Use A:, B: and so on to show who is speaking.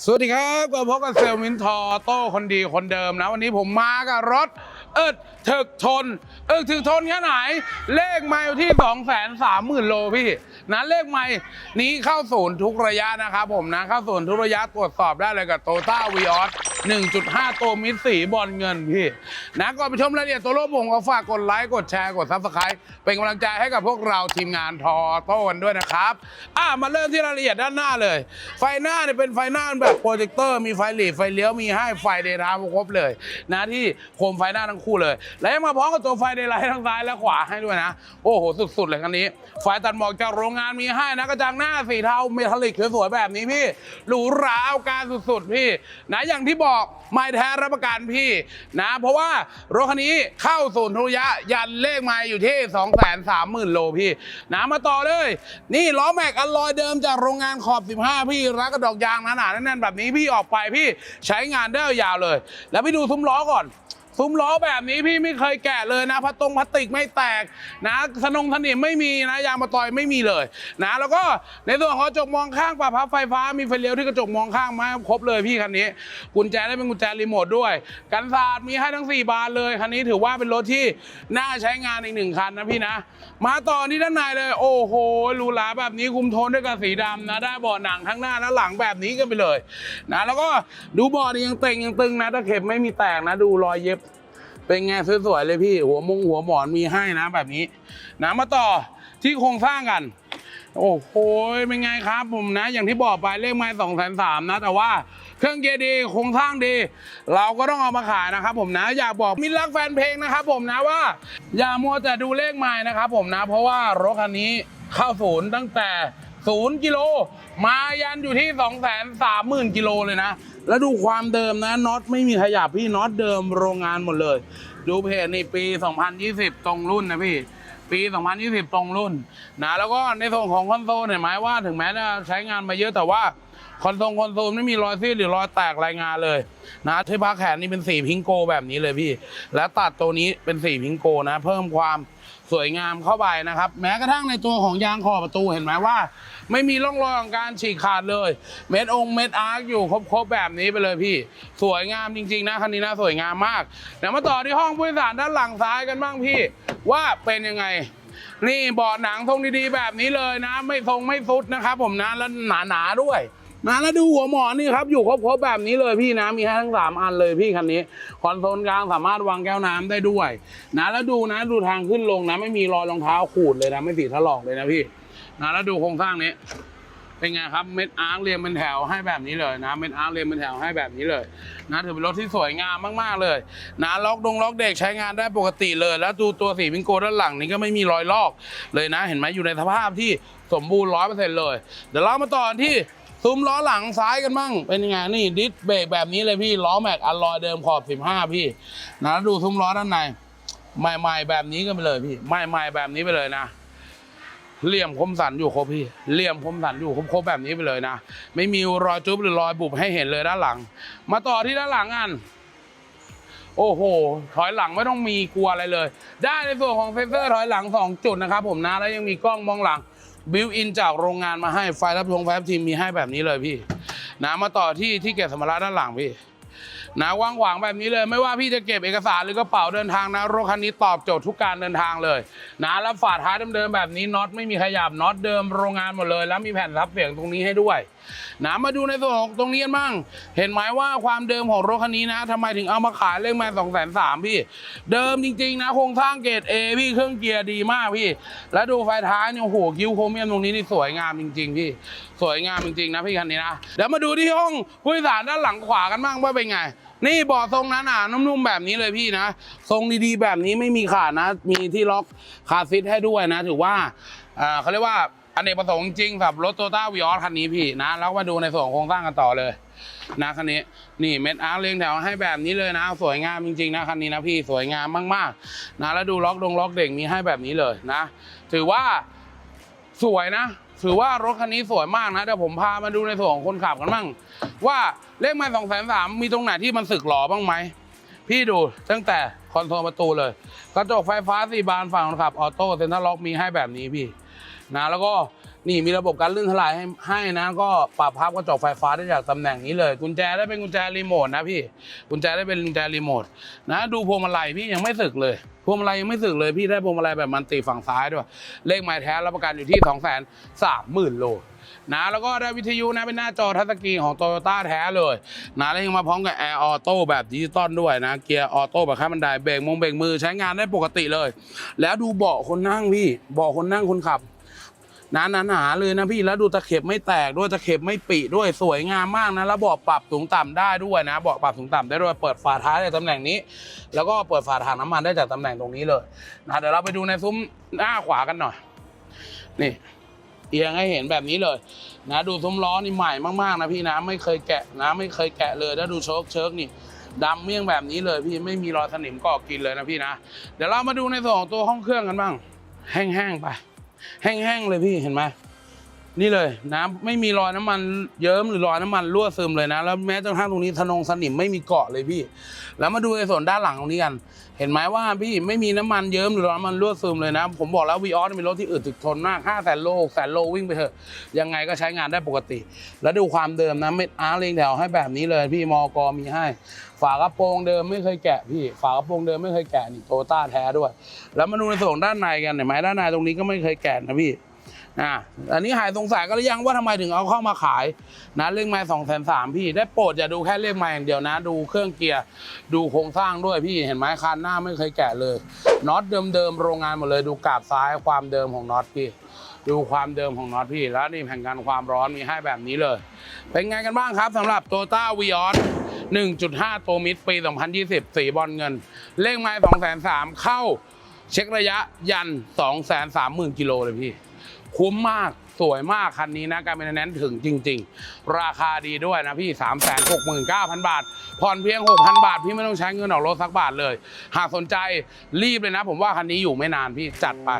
A: สวัสดีครับก็พบกับเซลมินทอโต้คนดีคนเดิมนะ วันนี้ผมมากับรถเอิดถึกทน เอิดถึกทนแค่ไหน เลขไมล์ที่ 2 3 0 0 0 0 โลพี่ นะ เลขไมล์นี้เข้าศูนย์ทุกระยะนะครับผมนะ เข้าศูนย์ทุกระยะตรวจสอบได้เลยกับโตต้าวีออส 1.5ตัวมิดสีบอลเงินพี่ นะก่อนไปชมรายละเอียดตัวรถผมก็ฝากกดไลค์ กดแชร์ กดซับสไครต์เป็นกำลังใจให้กับพวกเราทีมงานทอโต้กันด้วยนะครับ อะมาเริ่มที่รายละเอียดด้านหน้าเลย ไฟหน้าเนี่ยเป็นไฟหน้าแบบโปรเจคเตอร์มีไฟหลีไฟเลี้ยวมีให้ไฟเดย์ไลท์ครบเลย นะที่โคมไฟหน้าทั้งคู่เลย และยังมาพร้อมกับตัวไฟเดย์ไลท์ทั้งซ้ายและขวาให้ด้วยนะ โอ้โหสุดๆเลยคันนี้ ไฟตัดหมอกจากโรงงานมีให้นะกระจังหน้าสีเทาเมทัลลิกสวยๆแบบนี้พี่หรูหราเอาการสุดๆพี่นะอย่างที่บอกไม่แท้รับประกันพี่นะ เพราะว่ารถคันนี้เข้าศูนย์ทุรยะยันเลขไม่อยู่ที่ 2 3 0 0 0 0 โลพี่นะมาต่อเลย นี่ล้อแม็กอลลอยเดิมจากโรงงานขอบ 15 พี่รักกระดอกยางหนาๆแน่นๆแบบนี้พี่ออกไปพี่ใช้งานได้ยาวเลย แล้วพี่ดูซุ้มล้อก่อน ซุ้มล้อแบบนี้พี่ไม่เคยแกะเลยนะพลาสตรงพลาสติกไม่แตกนะสนงสนิมไม่มีนะยางมาตอยไม่มีเลยนะแล้วก็ในส่วนของกระจกมองข้างปรับพับไฟฟ้ามีไฟเลี้ยวที่กระจกมองข้างมาครบเลยพี่คันนี้ กุญแจได้เป็นกุญแจรีโมทด้วย กันศาสตร์มีให้ทั้ง 4 บานเลยคันนี้ถือว่าเป็นรถที่น่าใช้งานอีกหนึ่งคันนะพี่นะ มาต่อที่ด้านในเลย โอ้โหหรูหราแบบนี้คุมโทนด้วยกับสีดำนะได้เบาะหนังทั้งหน้าและหลังแบบนี้กันไปเลยนะแล้วก็ดูเบาะนี่ยังเต่งยังตึงนะถ้าเข็บไม่มีแตกนะดูรอยเย็บ เป็นไงสวยๆเลยพี่ หัวมงหัวหมอนมีให้นะแบบนี้นะมาต่อที่โครงสร้างกัน โอ้โหเป็นไงครับผมนะ อย่างที่บอกไปเลขไม้สองแสนสามนะ แต่ว่าเครื่องเกียร์ดีโครงสร้างดี เราก็ต้องเอามาขายนะครับผมนะอยากบอกมิตรรักแฟนเพลงนะครับผมนะว่า อย่ามัวแต่ดูเลขไม้นะครับผมนะ เพราะว่ารถคันนี้เข้าศูนย์ตั้งแต่ ศูนย์กิโล มายันอยู่ที่2องแสนสามหมื่นกิโลเลยนะ แล้วดูความเดิมนะน็อตไม่มีขยับพี่น็อตเดิมโรงงานหมดเลย ดูเพจนี่ปี 2020 ตรงรุ่นนะพี่ปี 2020 ตรงรุ่นนะแล้วก็ในส่วนของคอนโซลเห็นไหมว่าถึงแม้จะใช้งานมาเยอะแต่ว่าคอนโซลคอนโซลไม่มีรอยซีดหรือรอยแตกรายงานเลยนะที่พักแขนนี่เป็นสีพิงโกแบบนี้เลยพี่ และตัดตัวนี้เป็นสีพิงโกนะ เพิ่มความ สวยงามเข้าไปนะครับ แม้กระทั่งในตัวของยางขอบประตูเห็นไหมว่า ไม่มีร่องรอยของการฉีกขาดเลย เม็ดองค์เม็ดอาร์คอยู่ครบๆแบบนี้ไปเลยพี่ สวยงามจริง ๆ นะคันนี้นะสวยงามมากเดี๋ยวมาต่อที่ห้องผู้โดยสารด้านหลังซ้ายกันบ้างพี่ ว่าเป็นยังไงนี่เบาะหนังทรงดีๆแบบนี้เลยนะ ไม่ทรงไม่ฟุดนะครับผมนะแล้วหนาๆด้วย นะแล้วดูหัวหมอนนี่ครับอยู่ครบๆแบบนี้เลยพี่นะมีให้ทั้งสามอันเลยพี่คันนี้คอนโซลกลางสามารถวางแก้วน้ำได้ด้วย นะแล้วดูนะดูทางขึ้นลงนะไม่มีรอยรองเท้าขูดเลยนะไม่สีถลอกเลยนะพี่นะแล้วดูโครงสร้างนี้เป็นไงครับเม็ดอาร์คเรียงเป็นแถวให้แบบนี้เลยนะเม็ดอาร์คเรียงเป็นแถวให้แบบนี้เลยนะถือเป็นรถที่สวยงามมากๆเลยนะล็อกดงล็อกเด็กใช้งานได้ปกติเลย แล้วดูตัวสีวิงโกด้านหลังนี้ก็ไม่มีรอยลอกเลยนะ เห็นไหมอยู่ในสภาพที่สมบูรณ์ร้อยเปอร์เซ็นต์เลย เดี๋ยวเรามาต่อที่ ซุ้มล้อหลังซ้ายกันบ้างเป็นยังไงนี่ดิสเบรกแบบนี้เลยพี่ล้อแม็กอัลลอยเดิมขอบ 15 พี่ นะดูซุ้มล้อด้านในใหม่ๆแบบนี้กันไปเลยพี่ ใหม่ๆแบบนี้ไปเลยนะเหลี่ยมคมสันอยู่ครบพี่เหลี่ยมคมสันอยู่ครบๆแบบนี้ไปเลยนะ ไม่มีรอยจุ๊บหรือรอยบุบให้เห็นเลยด้านหลัง มาต่อที่ด้านหลังกัน โอ้โห ถอยหลังไม่ต้องมีกลัวอะไรเลย ได้ในส่วนของเซนเซอร์ถอยหลัง 2 จุดนะครับผมนะ แล้วยังมีกล้องมองหลัง บิวอินจากโรงงานมาให้ไฟรับชงไฟรับทีมมีให้แบบนี้เลยพี่นะมาต่อที่ที่เก็บสัมภาระด้านหลังพี่นะว่างขวางแบบนี้เลย ไม่ว่าพี่จะเก็บเอกสารหรือกระเป๋าเดินทางนะรถคันนี้ตอบโจทย์ทุกการเดินทางเลยนะแล้วฝาท้ายเดิมๆแบบนี้น็อตไม่มีขยับน็อตเดิมโรงงานหมดเลย แล้วมีแผ่นรับเสียงตรงนี้ให้ด้วยนะมาดูในส่วนของตรงนี้กันบ้าง เห็นไหมว่าความเดิมของรถคันนี้นะทำไมถึงเอามาขายเลขมาสองแสนสามพี่ เดิมจริงๆนะโครงสร้างเกรด A พี่เครื่องเกียร์ดีมากพี่ แล้วดูไฟท้ายเนี่ยโอ้โหคิ้วโครเมียมตรงนี้นี่สวยงามจริงๆพี่ สวยงามจริงๆนะพี่คันนี้นะเดี๋ยวมาดูที่ห้องผู้โดยสารด้านหลังขวากันบ้างว่าเป็นไงนี่เบาะทรงหนาๆนุ่มๆแบบนี้เลยพี่นะทรงดีๆแบบนี้ไม่มีขาดนะ มีที่ล็อกคาซีทให้ด้วยนะ ถือว่าเขาเรียกว่า อเนกประสงค์จริงสำหรับรถโตต้าวีออสคันนี้พี่นะแล้วมาดูในส่วนของโครงสร้างกันต่อเลยนะคันนี้นี่เม็ดอาร์เรียงแถวให้แบบนี้เลยนะ สวยงามจริงๆนะคันนี้นะพี่สวยงามมากๆนะแล้วดูล็อกดงล็อกเด็กมีให้แบบนี้เลยนะ ถือว่าสวยนะ ถือว่ารถคันนี้สวยมากนะเดี๋ยวผมพามาดูในส่วนของคนขับกันบ้างว่าเลขไม้สองแสนสามมีตรงไหนที่มันสึกหรอบ้างไหมพี่ดูตั้งแต่คอนโซลประตูเลยกระจกไฟฟ้าสี่บานฝั่งคนขับออโต้เซ็นทรัลล็อกมีให้แบบนี้พี่ นะแล้วก็นี่มีระบบการลื่นถลายให้ให้นะก็ปรับพับกระจกไฟฟ้าได้จากตำแหน่งนี้เลย กุญแจได้เป็นกุญแจรีโมทนะพี่กุญแจได้เป็นกุญแจรีโมทนะดูพวงมาลัยพี่ยังไม่สึกเลยพวงมาลัยยังไม่สึกเลยพี่ได้พวงมาลัยแบบมันติฝั่งซ้ายด้วย เลขไม้แท้รับประกันอยู่ที่ 2 3 0 0 0 0โลนะแล้วก็ได้วิทยุนะเป็นหน้าจอทัชสกรีนของโตโยต้าแท้เลยนะแล้วยังมาพร้อมกับแอร์ออโต้แบบดิจิตอลด้วยนะเกียร์ออโต้แบบขั้นบันไดเบรกมงเบรกมือใช้งานได้ปกติเลย แล้วดูเบาะคนนั่งพี่เบาะคนนั่งคนขับ หนาหนาเลยนะพี่แล้วดูตะเข็บไม่แตกด้วยตะเข็บไม่ปีด้วยสวยงามมากนะแล้วเบาะปรับสูงต่ำได้ด้วยนะเบาะปรับสูงต่ำได้ด้วยเปิดฝาท้ายจากตำแหน่งนี้ แล้วก็เปิดฝาถังน้ำมันได้จากตำแหน่งตรงนี้เลยนะเดี๋ยวเราไปดูในซุ้มหน้าขวากันหน่อยนี่ เอียงให้เห็นแบบนี้เลย นะดูซุ้มล้อนี่ใหม่มากๆนะพี่นะไม่เคยแกะนะไม่เคยแกะเลยแล้วดูโชคเชิกนี่ดำเมี่ยงแบบนี้เลยพี่ไม่มีรอยสนิมก่อกินเลยนะพี่นะเดี๋ยวเรามาดูในส่วนของตัวห้องเครื่องกันบ้าง แห้งๆไป แห้งๆเลยพี่เห็นไหม นี่เลยนะไม่มีรอยน้ำมันเยิ้มหรือรอยน้ำมันรั่วซึมเลยนะ แล้วแม้จนกระทั่งตรงนี้ทะนงสนิมไม่มีเกาะเลยพี่ แล้วมาดูในส่วนด้านหลังตรงนี้กัน เห็นไหมว่าพี่ไม่มีน้ำมันเยิ้มหรือรอยน้ำมันรั่วซึมเลยนะ ผมบอกแล้ววีออสเป็นรถที่อึดถึกทนมาก5 0 0 0 0โล6 0 0 0โลวิ่งไปเถอะยังไงก็ใช้งานได้ปกติ แล้วดูความเดิมนะไม่อาร์เรียงแถวให้แบบนี้เลยพี่มอกอมีให้ ฝากระโปรงเดิมไม่เคยแกะพี่ ฝากระโปรงเดิมไม่เคยแกะนี่โตต้าแท้ด้วย แล้วมาดูในส่วนด้านในกันเห็นไหมด้านในตรงนี้ก็ไม่เคยแกะนะพี่ อ่าอันนี้หายสงสัยก็หรือยังว่าทำไมถึงเอาเข้ามาขายนะเลขไม้สองแสนสามพี่ได้โปรดอย่าดูแค่เลขไม้อย่างเดียวนะ ดูเครื่องเกียร์ดูโครงสร้างด้วยพี่เห็นไหมคันหน้าไม่เคยแกะเลยน็อตเดิมๆโรงงานหมดเลยดูกาบซ้ายความเดิมของน็อตพี่ดูความเดิมของน็อตพี่ แล้วนี่แผ่นกันความร้อนมีให้แบบนี้เลย เป็นไงกันบ้างครับสำหรับโตต้าวีออส1.5 ตัวมิดปี 2020 สีบอลเงิน เลขไม้2 3 0 0 0เข้า เช็คระยะยัน 2 3 0 0 0 0 กิโลเลยพี่ คุ้มมากสวยมากคันนี้นะการเป็นแนนถึงจริง ๆ ราคาดีด้วยนะพี่ 3 6 9 0 0 0 บาท ผ่อนเพียง 6,000 บาท พี่ไม่ต้องใช้เงินออกรถสักบาทเลย หากสนใจรีบเลยนะ ผมว่าคันนี้อยู่ไม่นานพี่จัดไป